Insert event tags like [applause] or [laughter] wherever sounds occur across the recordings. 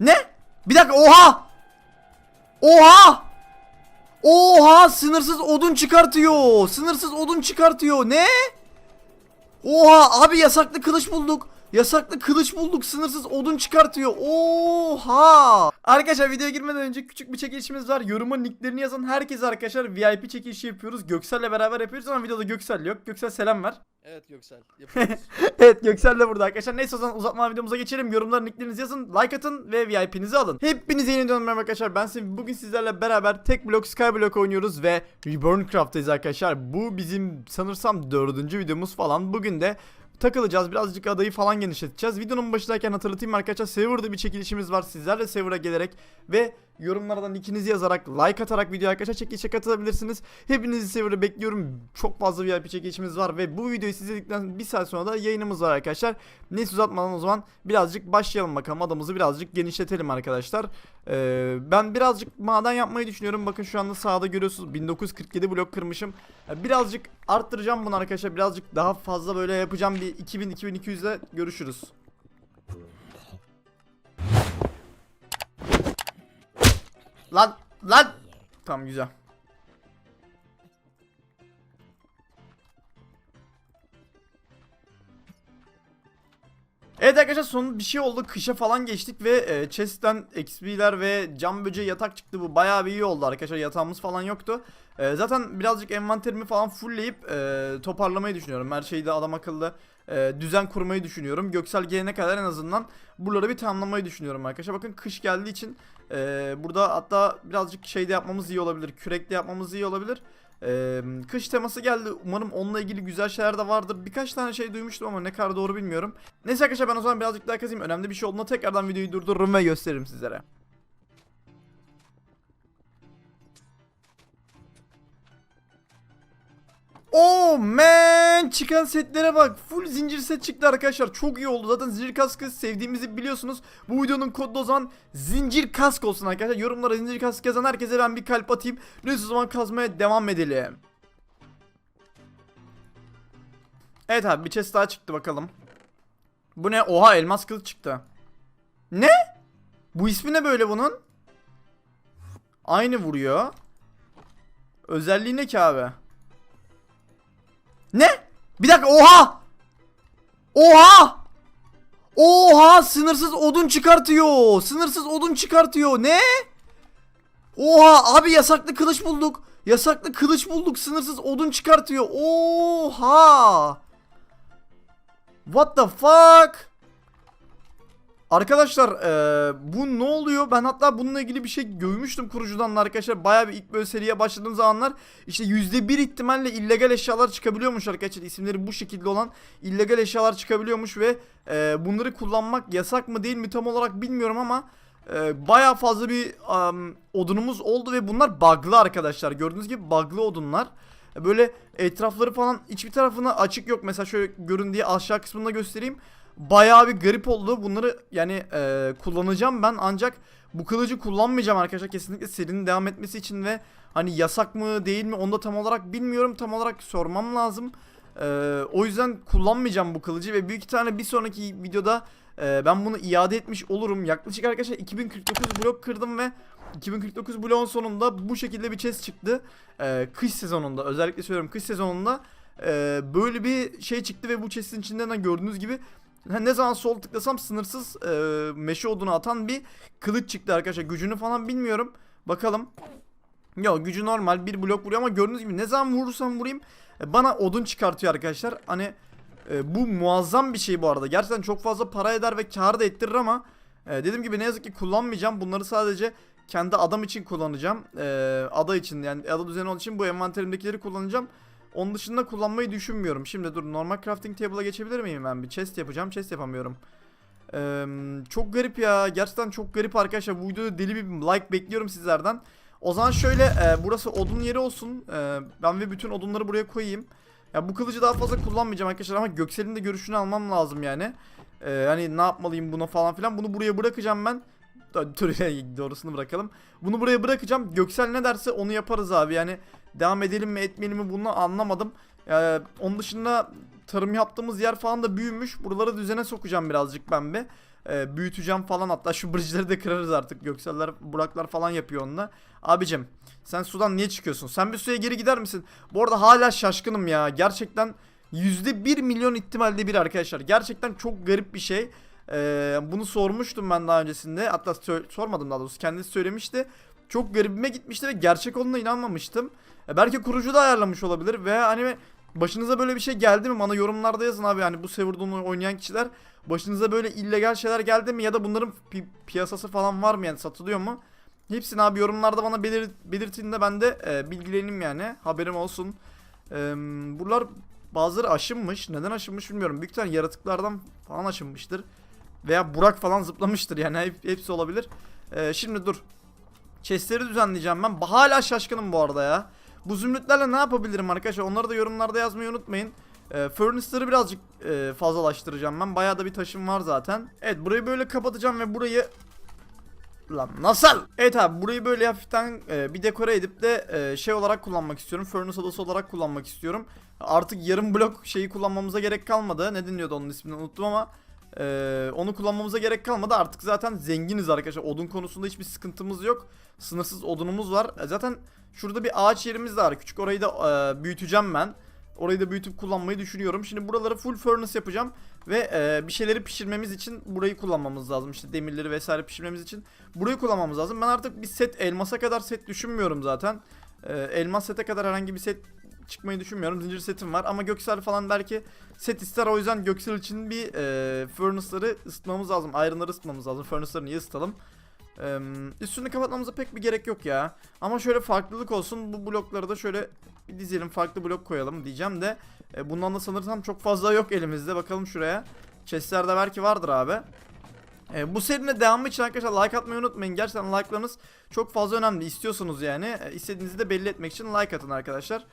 Ne? Bir dakika oha! Oha! Oha sınırsız odun çıkartıyor. Sınırsız odun çıkartıyor. Ne? Oha abi yasaklı kılıç bulduk. Yasaklı kılıç bulduk. Sınırsız odun çıkartıyor. Oha! Arkadaşlar videoya girmeden önce küçük bir çekilişimiz var. Yoruma nicklerini yazan herkes arkadaşlar VIP çekilişi yapıyoruz. Göksel'le beraber yapıyoruz ama videoda Göksel yok. Göksel selam ver. Evet Göksel [laughs] yapıyoruz. evet Göksel de burada arkadaşlar. Neyse o zaman uzatma videomuza geçelim. Yorumlara nicklerinizi yazın, like atın ve VIP'nizi alın. Hepinize yeni dönmem arkadaşlar. Ben Semih. Bugün sizlerle beraber tek blok Skyblock oynuyoruz ve Reborn Craft'tayız arkadaşlar. Bu bizim sanırsam dördüncü videomuz falan. Bugün de takılacağız. Birazcık adayı falan genişleteceğiz. Videonun başındayken hatırlatayım arkadaşlar. Server'da bir çekilişimiz var. Sizler de Server'a gelerek ve yorumlardan ikinizi yazarak, like atarak video arkadaşlar çekilişe katılabilirsiniz. Hepinizi Server'da bekliyorum. Çok fazla VIP çekilişimiz var ve bu videoyu izledikten bir saat sonra da yayınımız var arkadaşlar. Neyse uzatmadan o zaman birazcık başlayalım bakalım. Adamızı birazcık genişletelim arkadaşlar. Ee, ben birazcık maden yapmayı düşünüyorum. Bakın şu anda sağda görüyorsunuz 1947 blok kırmışım. Birazcık arttıracağım bunu arkadaşlar. Birazcık daha fazla böyle yapacağım. Bir 2000-2200'de görüşürüz. Lan lan. Tamam güzel. Evet arkadaşlar son bir şey oldu. Kışa falan geçtik ve e, chest'ten XP'ler ve cam böceği yatak çıktı. Bu bayağı bir iyi oldu arkadaşlar. Yatağımız falan yoktu. E, zaten birazcık envanterimi falan fullleyip e, toparlamayı düşünüyorum. Her şeyi de adam akıllı e, düzen kurmayı düşünüyorum. Göksel gelene kadar en azından buraları bir tamamlamayı düşünüyorum arkadaşlar. Bakın kış geldiği için e, burada hatta birazcık şeyde yapmamız iyi olabilir. Kürekle yapmamız iyi olabilir. Ee, kış teması geldi. Umarım onunla ilgili güzel şeyler de vardır. Birkaç tane şey duymuştum ama ne kadar doğru bilmiyorum. Neyse arkadaşlar ben o zaman birazcık daha kazayım. Önemli bir şey olduğunda tekrardan videoyu durdururum ve gösteririm sizlere. Oh man çıkan setlere bak. Full zincir set çıktı arkadaşlar. Çok iyi oldu. Zaten zincir kaskı sevdiğimizi biliyorsunuz. Bu videonun kodu o zaman zincir kask olsun arkadaşlar. Yorumlara zincir kask yazan herkese ben bir kalp atayım. Neyse o zaman kazmaya devam edelim. Evet abi bir chest daha çıktı bakalım. Bu ne? Oha elmas kılıç çıktı. Ne? Bu ismi ne böyle bunun? Aynı vuruyor. Özelliği ne ki abi? Ne? Bir dakika oha! Oha! Oha sınırsız odun çıkartıyor. Sınırsız odun çıkartıyor. Ne? Oha abi yasaklı kılıç bulduk. Yasaklı kılıç bulduk. Sınırsız odun çıkartıyor. Oha! What the fuck? Arkadaşlar eee, bu ne oluyor? Ben hatta bununla ilgili bir şey görmüştüm kurucudan da arkadaşlar. Bayağı bir ilk böyle seriye başladığım zamanlar işte %1 ihtimalle illegal eşyalar çıkabiliyormuş arkadaşlar. İsimleri bu şekilde olan illegal eşyalar çıkabiliyormuş ve eee, bunları kullanmak yasak mı değil mi tam olarak bilmiyorum ama eee bayağı fazla bir am, odunumuz oldu ve bunlar bug'lı arkadaşlar. Gördüğünüz gibi bug'lı odunlar. Böyle etrafları falan hiçbir tarafına açık yok. Mesela şöyle görün diye aşağı kısmında göstereyim bayağı bir garip oldu. Bunları yani e, kullanacağım ben ancak bu kılıcı kullanmayacağım arkadaşlar. Kesinlikle serinin devam etmesi için ve hani yasak mı değil mi onu da tam olarak bilmiyorum. Tam olarak sormam lazım. E, o yüzden kullanmayacağım bu kılıcı ve büyük ihtimalle bir sonraki videoda e, ben bunu iade etmiş olurum. Yaklaşık arkadaşlar 2049 blok kırdım ve 2049 bloğun sonunda bu şekilde bir chest çıktı. E, kış sezonunda özellikle söylüyorum kış sezonunda e, böyle bir şey çıktı ve bu chest'in içinden de gördüğünüz gibi ne zaman sol tıklasam sınırsız e, meşe odunu atan bir kılıç çıktı arkadaşlar. Gücünü falan bilmiyorum. Bakalım. Yok gücü normal bir blok vuruyor ama gördüğünüz gibi ne zaman vurursam vurayım e, bana odun çıkartıyor arkadaşlar. Hani e, bu muazzam bir şey bu arada. Gerçekten çok fazla para eder ve kar da ettirir ama e, dediğim gibi ne yazık ki kullanmayacağım. Bunları sadece kendi adam için kullanacağım. E, ada için yani ada düzeni olduğu için bu envanterimdekileri kullanacağım. Onun dışında kullanmayı düşünmüyorum. Şimdi dur normal crafting table'a geçebilir miyim ben? Bir chest yapacağım. Chest yapamıyorum. Ee, çok garip ya. Gerçekten çok garip arkadaşlar. Bu videoda deli bir like bekliyorum sizlerden. O zaman şöyle e, burası odun yeri olsun. E, ben ve bütün odunları buraya koyayım. Ya bu kılıcı daha fazla kullanmayacağım arkadaşlar ama Göksel'in de görüşünü almam lazım yani. E, hani ne yapmalıyım buna falan filan. Bunu buraya bırakacağım ben. Dur [laughs] doğrusunu bırakalım. Bunu buraya bırakacağım. Göksel ne derse onu yaparız abi. Yani devam edelim mi etmeyelim mi bunu anlamadım. Ee, onun dışında tarım yaptığımız yer falan da büyümüş. Buraları düzene sokacağım birazcık ben bir. e, büyüteceğim falan hatta şu bridge'leri de kırarız artık. Gökseller, Buraklar falan yapıyor onunla. Abicim sen sudan niye çıkıyorsun? Sen bir suya geri gider misin? Bu arada hala şaşkınım ya. Gerçekten %1 milyon ihtimalle bir arkadaşlar. Gerçekten çok garip bir şey. Ee, bunu sormuştum ben daha öncesinde. Hatta sormadım daha doğrusu. Kendisi söylemişti. Çok garibime gitmişti ve gerçek olduğuna inanmamıştım. E, belki kurucu da ayarlamış olabilir ve hani başınıza böyle bir şey geldi mi bana yorumlarda yazın abi yani bu serverda oynayan kişiler başınıza böyle illegal şeyler geldi mi ya da bunların pi- piyasası falan var mı yani satılıyor mu? Hepsini abi yorumlarda bana belir belirtin de ben de e, bilgileneyim yani haberim olsun. E, buralar bazıları aşınmış. Neden aşınmış bilmiyorum. Büyük ihtimalle yaratıklardan falan aşınmıştır. Veya Burak falan zıplamıştır yani hep- hepsi olabilir. E, şimdi dur. Chestleri düzenleyeceğim ben. Hala şaşkınım bu arada ya. Bu zümrütlerle ne yapabilirim arkadaşlar? Onları da yorumlarda yazmayı unutmayın. E, furnace'ları birazcık e, fazlalaştıracağım ben. Bayağı da bir taşım var zaten. Evet burayı böyle kapatacağım ve burayı Lan nasıl? Evet abi burayı böyle hafiften e, bir dekore edip de e, şey olarak kullanmak istiyorum. Furnace odası olarak kullanmak istiyorum. Artık yarım blok şeyi kullanmamıza gerek kalmadı. Ne deniyordu onun ismini unuttum ama e, onu kullanmamıza gerek kalmadı. Artık zaten zenginiz arkadaşlar. Odun konusunda hiçbir sıkıntımız yok. Sınırsız odunumuz var. E, zaten şurada bir ağaç yerimiz var. Küçük orayı da e, büyüteceğim ben. Orayı da büyütüp kullanmayı düşünüyorum. Şimdi buraları full furnace yapacağım. Ve e, bir şeyleri pişirmemiz için burayı kullanmamız lazım. İşte demirleri vesaire pişirmemiz için burayı kullanmamız lazım. Ben artık bir set elmasa kadar set düşünmüyorum zaten. E, elmas sete kadar herhangi bir set çıkmayı düşünmüyorum. Zincir setim var ama göksel falan belki set ister. O yüzden göksel için bir e, furnace'ları ısıtmamız lazım. Iron'ları ısıtmamız lazım. Furnace'ları niye ısıtalım? Ee, üstünü kapatmamıza pek bir gerek yok ya. Ama şöyle farklılık olsun. Bu blokları da şöyle bir dizelim. Farklı blok koyalım diyeceğim de. e, bundan da sanırsam çok fazla yok elimizde. Bakalım şuraya. Chestlerde belki vardır abi. E, bu serinin devamı için arkadaşlar like atmayı unutmayın. Gerçekten like'larınız çok fazla önemli. İstiyorsunuz yani. E, istediğinizi de belli etmek için like atın arkadaşlar.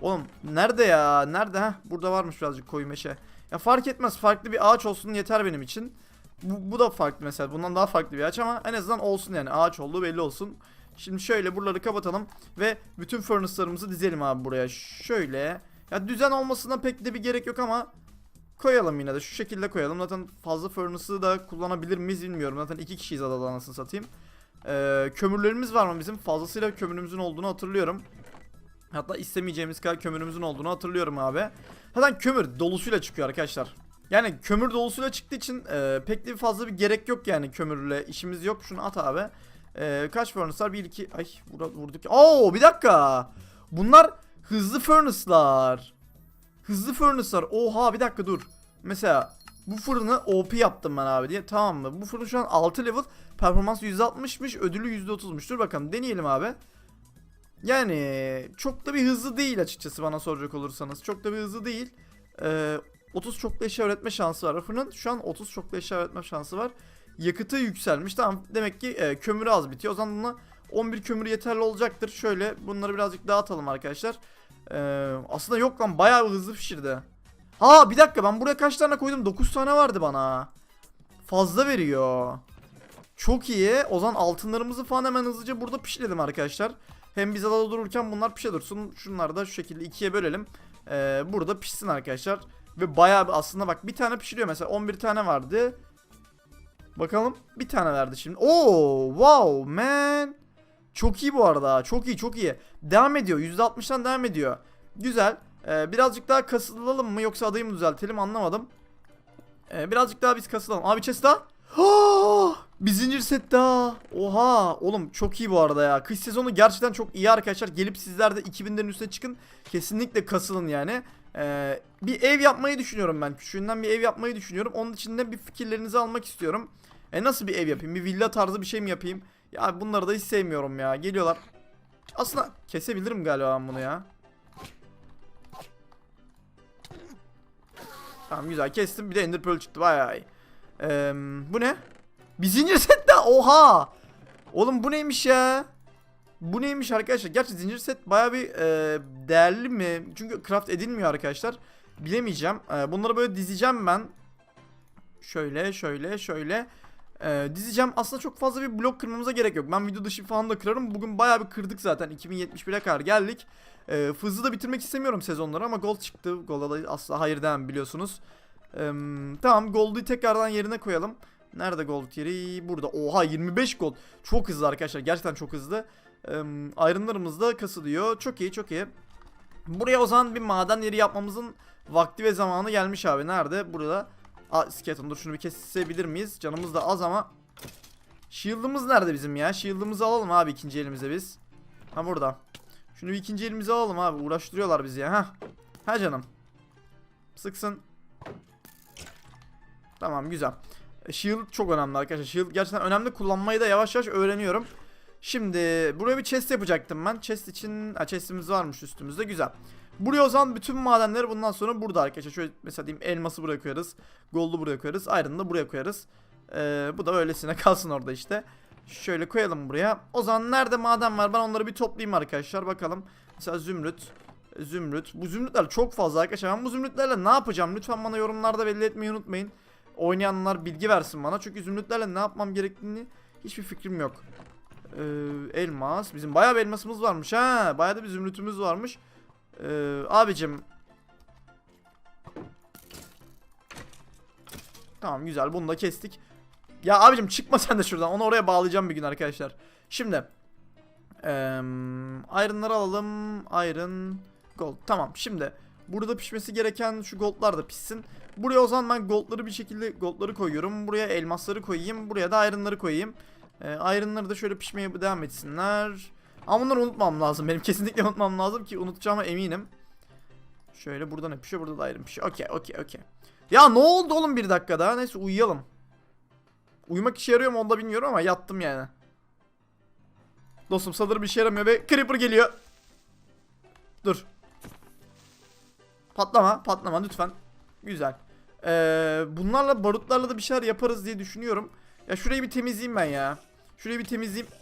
Oğlum nerede ya? Nerede? Heh, burada varmış birazcık koyu meşe. Ya fark etmez. Farklı bir ağaç olsun yeter benim için. Bu, bu da farklı mesela. Bundan daha farklı bir ağaç ama en azından olsun yani. Ağaç olduğu belli olsun. Şimdi şöyle buraları kapatalım ve bütün furnace'larımızı dizelim abi buraya. Şöyle. Ya düzen olmasına pek de bir gerek yok ama koyalım yine de şu şekilde koyalım. Zaten fazla furnace'ı da kullanabilir miyiz bilmiyorum. Zaten iki kişiyiz adada anasını satayım. Ee, kömürlerimiz var mı bizim? Fazlasıyla kömürümüzün olduğunu hatırlıyorum. Hatta istemeyeceğimiz kadar kömürümüzün olduğunu hatırlıyorum abi. Zaten kömür dolusuyla çıkıyor arkadaşlar. Yani kömür dolusuyla çıktığı için e, pek de fazla bir gerek yok yani kömürle işimiz yok. Şunu at abi. E, kaç furnace var? 1 2 ay vurduk. Oo bir dakika. Bunlar hızlı furnace'lar. Hızlı furnace'lar. Oha bir dakika dur. Mesela bu fırını OP yaptım ben abi diye. Tamam mı? Bu fırın şu an 6 level. Performans %60'mış. Ödülü %30'muş. Dur bakalım deneyelim abi. Yani çok da bir hızlı değil açıkçası bana soracak olursanız. Çok da bir hızlı değil. Ee, 30 çoklu eşya üretme şansı var. Fırının şu an 30 çoklu eşya üretme şansı var. Yakıtı yükselmiş. Tamam demek ki e, kömürü az bitiyor. O zaman buna 11 kömür yeterli olacaktır. Şöyle bunları birazcık dağıtalım arkadaşlar. Ee, aslında yok lan bayağı hızlı pişirdi. Ha bir dakika ben buraya kaç tane koydum? 9 tane vardı bana. Fazla veriyor. Çok iyi. O zaman altınlarımızı falan hemen hızlıca burada pişirelim arkadaşlar. Hem biz adada dururken bunlar pişe dursun. Şunları da şu şekilde ikiye bölelim. Ee, burada pişsin arkadaşlar. Ve bayağı aslında bak bir tane pişiriyor mesela 11 tane vardı. Bakalım bir tane verdi şimdi. Oo wow man. Çok iyi bu arada. Çok iyi çok iyi. Devam ediyor. %60'dan devam ediyor. Güzel. Ee, birazcık daha kasılalım mı yoksa adayı mı düzeltelim anlamadım. Ee, birazcık daha biz kasılalım. Abi chest daha. [gasps] Bir zincir set daha. Oha oğlum çok iyi bu arada ya. Kış sezonu gerçekten çok iyi arkadaşlar. Gelip sizler de 2000'lerin üstüne çıkın. Kesinlikle kasılın yani. Ee, bir ev yapmayı düşünüyorum ben. Küçüğünden bir ev yapmayı düşünüyorum. Onun için de bir fikirlerinizi almak istiyorum. E nasıl bir ev yapayım? Bir villa tarzı bir şey mi yapayım? Ya bunları da hiç sevmiyorum ya. Geliyorlar. Aslında kesebilirim galiba ben bunu ya. Tamam güzel kestim. Bir de ender pearl çıktı. Bayağı iyi. Ee, bu ne? Bir zincir set daha. Oha. Oğlum bu neymiş ya? Bu neymiş arkadaşlar? Gerçi zincir set baya bir e, değerli mi? Çünkü craft edilmiyor arkadaşlar. Bilemeyeceğim. E, bunları böyle dizeceğim ben. Şöyle şöyle şöyle. E, dizeceğim. Aslında çok fazla bir blok kırmamıza gerek yok. Ben video dışı falan da kırarım. Bugün baya bir kırdık zaten. 2071'e kadar geldik. E, hızlı da bitirmek istemiyorum sezonları ama gold çıktı. Gold'a da asla hayır demem biliyorsunuz. E, tamam gold'u tekrardan yerine koyalım. Nerede gold yeri? Burada. Oha 25 gold. Çok hızlı arkadaşlar. Gerçekten çok hızlı. Ee, da kasılıyor. Çok iyi çok iyi. Buraya o zaman bir maden yeri yapmamızın vakti ve zamanı gelmiş abi. Nerede? Burada. Aa skeleton dur şunu bir kesebilir miyiz? Canımız da az ama. Shield'ımız nerede bizim ya? Shield'ımızı alalım abi ikinci elimize biz. Ha burada. Şunu ikinci elimize alalım abi. Uğraştırıyorlar bizi ya. Ha. Ha canım. Sıksın. Tamam güzel. E, Shield çok önemli arkadaşlar. Shield gerçekten önemli. Kullanmayı da yavaş yavaş öğreniyorum. Şimdi buraya bir chest yapacaktım ben. Chest için ha, chestimiz varmış üstümüzde. Güzel. Buraya o zaman bütün madenleri bundan sonra burada arkadaşlar. Şöyle mesela diyeyim elması buraya koyarız. Gold'u buraya koyarız. Iron'ı da buraya koyarız. Ee, bu da öylesine [laughs] kalsın orada işte. Şöyle koyalım buraya. O zaman nerede maden var ben onları bir toplayayım arkadaşlar. Bakalım. Mesela zümrüt. Zümrüt. Bu zümrütler çok fazla arkadaşlar. Ben bu zümrütlerle ne yapacağım? Lütfen bana yorumlarda belli etmeyi unutmayın. Oynayanlar bilgi versin bana. Çünkü zümrütlerle ne yapmam gerektiğini hiçbir fikrim yok. Ee, elmas. Bizim bayağı bir elmasımız varmış ha. Bayağı da bir zümrütümüz varmış. Ee, abicim. Tamam güzel bunu da kestik. Ya abicim çıkma sen de şuradan. Onu oraya bağlayacağım bir gün arkadaşlar. Şimdi. Eee iron'ları alalım. Iron. Gold. Tamam şimdi. Burada pişmesi gereken şu goldlar da pişsin. Buraya o zaman ben goldları bir şekilde goldları koyuyorum. Buraya elmasları koyayım. Buraya da iron'ları koyayım. Ee, iron'ları da şöyle pişmeye devam etsinler. Ama bunları unutmam lazım. Benim kesinlikle unutmam lazım ki unutacağıma eminim. Şöyle burada ne pişiyor? Burada da iron pişiyor. Okey okey okey. Ya ne oldu oğlum bir dakikada? Neyse uyuyalım. Uyumak işe yarıyor mu onu da bilmiyorum ama yattım yani. Dostum sanırım işe yaramıyor ve Creeper geliyor. Dur. Patlama patlama lütfen. Güzel. Ee, bunlarla barutlarla da bir şeyler yaparız diye düşünüyorum. Ya şurayı bir temizleyeyim ben ya. Şurayı bir temizleyeyim.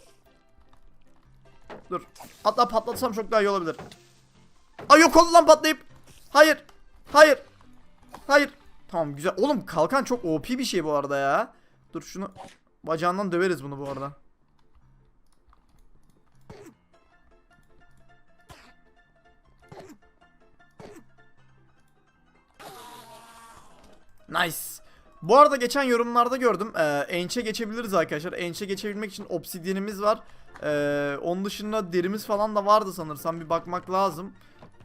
Dur. Hatta patlatsam çok daha iyi olabilir. Ay yok oldu lan patlayıp. Hayır. Hayır. Hayır. Tamam güzel. Oğlum kalkan çok OP bir şey bu arada ya. Dur şunu bacağından döveriz bunu bu arada. Nice. Bu arada geçen yorumlarda gördüm. Ee, geçebiliriz arkadaşlar. Ençe geçebilmek için obsidyenimiz var. Ee, onun dışında derimiz falan da vardı sanırsam. Bir bakmak lazım.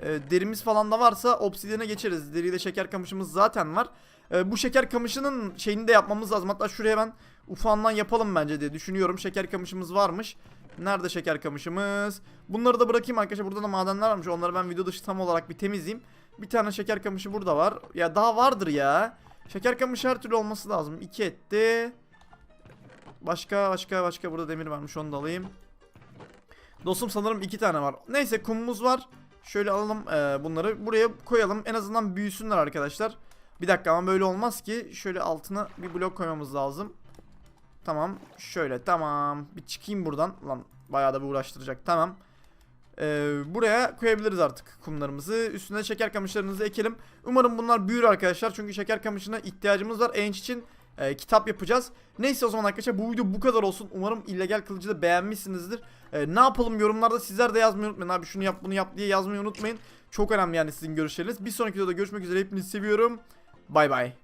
Ee, derimiz falan da varsa obsidyene geçeriz. Deriyle şeker kamışımız zaten var. Ee, bu şeker kamışının şeyini de yapmamız lazım. Hatta şuraya ben ufağından yapalım bence diye düşünüyorum. Şeker kamışımız varmış. Nerede şeker kamışımız? Bunları da bırakayım arkadaşlar. Burada da madenler varmış. Onları ben video dışı tam olarak bir temizleyeyim. Bir tane şeker kamışı burada var. Ya daha vardır ya. Şeker kamışı her türlü olması lazım. 2 etti. Başka başka başka burada demir varmış onu da alayım. Dostum sanırım iki tane var. Neyse kumumuz var. Şöyle alalım e, bunları. Buraya koyalım. En azından büyüsünler arkadaşlar. Bir dakika ama böyle olmaz ki. Şöyle altına bir blok koymamız lazım. Tamam. Şöyle tamam. Bir çıkayım buradan. Lan bayağı da bir uğraştıracak. Tamam. Ee, buraya koyabiliriz artık kumlarımızı. Üstüne şeker kamışlarımızı ekelim. Umarım bunlar büyür arkadaşlar. Çünkü şeker kamışına ihtiyacımız var. Enç için e, kitap yapacağız. Neyse o zaman arkadaşlar bu video bu kadar olsun. Umarım illegal kılıcı da beğenmişsinizdir. E, ne yapalım yorumlarda sizler de yazmayı unutmayın. Abi şunu yap bunu yap diye yazmayı unutmayın. Çok önemli yani sizin görüşleriniz. Bir sonraki videoda görüşmek üzere. Hepinizi seviyorum. Bay bay.